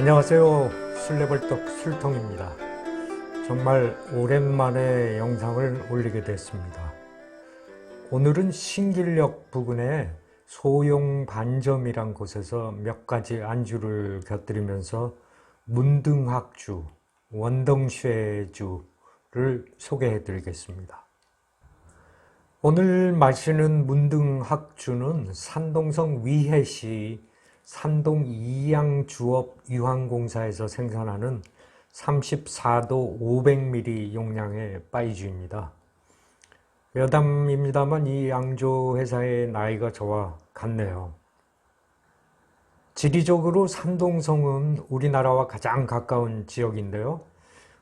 안녕하세요. 술래벌떡 술통입니다. 정말 오랜만에 영상을 올리게 됐습니다. 오늘은 신길역 부근의 소용 반점이란 곳에서 몇 가지 안주를 곁들이면서 문등학주, 원덩쇠주를 소개해 드리겠습니다. 오늘 마시는 문등학주는 산동성 위해시 산동 이양주업 유황공사에서 생산하는 34도 500ml 용량의 빠이주입니다. 여담입니다만 이 양조 회사의 나이가 저와 같네요. 지리적으로 산동성은 우리나라와 가장 가까운 지역인데요.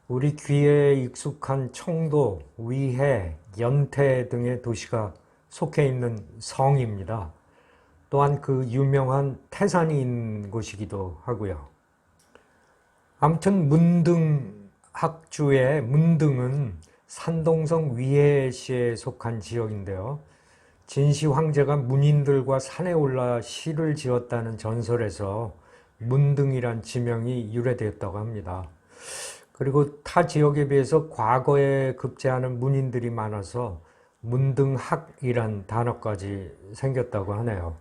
우리 귀에 익숙한 청도, 위해, 연태 등의 도시가 속해 있는 성입니다. 또한 그 유명한 있는 곳이기도 하고요. 아무튼 문등 학주의 문등은 산동성 위해시에 속한 지역인데요. 진시 황제가 문인들과 산에 올라 시를 지었다는 전설에서 문등이란 지명이 유래되었다고 합니다. 그리고 타 지역에 비해서 과거에 급제하는 문인들이 많아서 문등학이란 단어까지 생겼다고 하네요.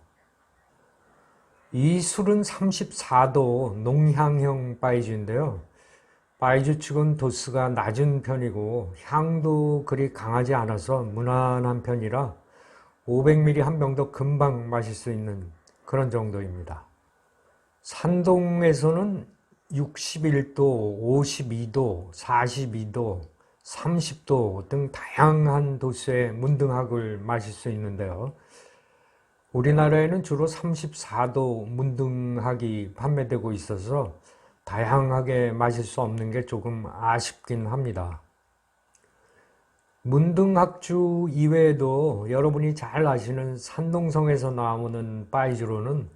이 술은 34도 농향형 바이주인데요. 바이주 측은 도수가 낮은 편이고 향도 그리 강하지 않아서 무난한 편이라 500ml 한 병도 금방 마실 수 있는 그런 정도입니다. 산동에서는 61도, 52도, 42도, 30도 등 다양한 도수의 문등학을 마실 수 있는데요. 우리나라에는 주로 34도 문등학이 판매되고 있어서 다양하게 마실 수 없는 게 조금 아쉽긴 합니다. 문등학주 이외에도 여러분이 잘 아시는 산동성에서 나오는 빠이주로는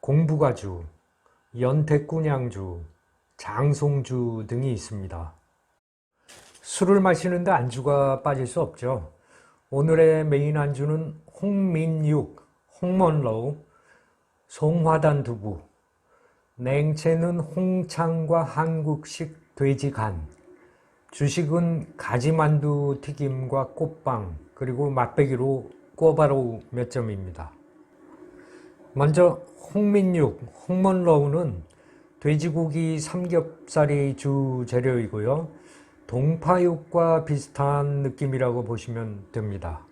공부가주, 연태꾼양주, 장송주 등이 있습니다. 술을 마시는데 안주가 빠질 수 없죠. 오늘의 메인 안주는 홍민육, 홍먼로우, 송화단 두부, 냉채는 홍창과 한국식 돼지간, 주식은 가지만두 튀김과 꽃빵, 그리고 맛배기로 꼬바로우 몇 점입니다. 먼저 홍민육, 홍먼로우는 돼지고기 삼겹살이 주 재료이고요. 동파육과 비슷한 느낌이라고 보시면 됩니다.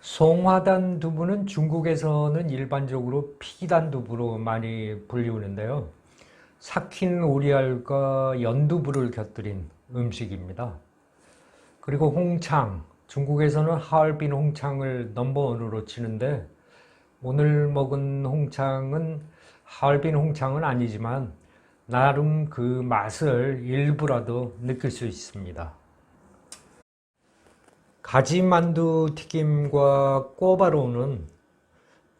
송화단 두부는 중국에서는 일반적으로 피단 두부로 많이 불리우는데요. 삭힌 오리알과 연두부를 곁들인 음식입니다. 그리고 홍창, 중국에서는 하얼빈 홍창을 넘버원으로 치는데 오늘 먹은 홍창은 하얼빈 홍창은 아니지만 나름 그 맛을 일부라도 느낄 수 있습니다. 가지만두 튀김과 꼬바로우는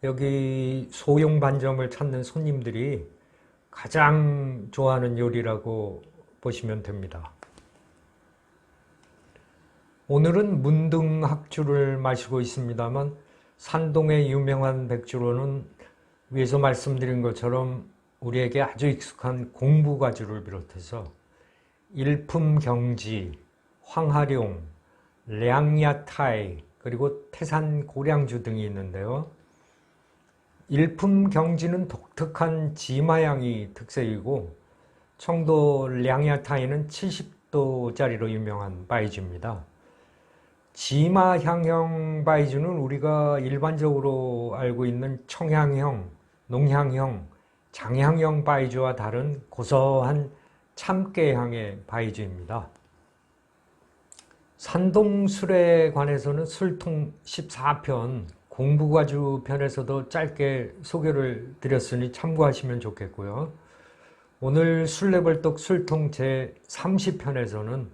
여기 소용 반점을 찾는 손님들이 가장 좋아하는 요리라고 보시면 됩니다. 오늘은 문등 학주를 마시고 있습니다만 산동의 유명한 백주로는 위에서 말씀드린 것처럼 우리에게 아주 익숙한 공부가주를 비롯해서 일품경지, 황하룡, 량야타이 그리고 태산 고량주 등이 있는데요. 일품 경지는 독특한 지마향이 특색이고 청도 량야타이는 70도짜리로 유명한 바이주입니다. 지마향형 바이주는 우리가 일반적으로 알고 있는 청향형, 농향형, 장향형 바이주와 다른 고소한 참깨향의 바이주입니다. 산동술에 관해서는 술통 14편 공부가주 편에서도 짧게 소개를 드렸으니 참고하시면 좋겠고요. 오늘 술래벌떡 술통 제 30편에서는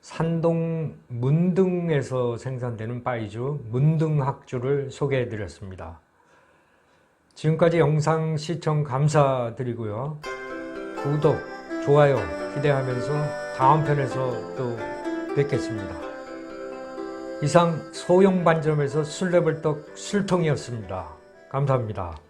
산동 문등에서 생산되는 빠이주 문등학주를 소개해 드렸습니다. 지금까지 영상 시청 감사드리고요. 구독, 좋아요 기대하면서 다음 편에서 또 뵙겠습니다. 이상 소용반점에서 술래벌떡 술통이었습니다. 감사합니다.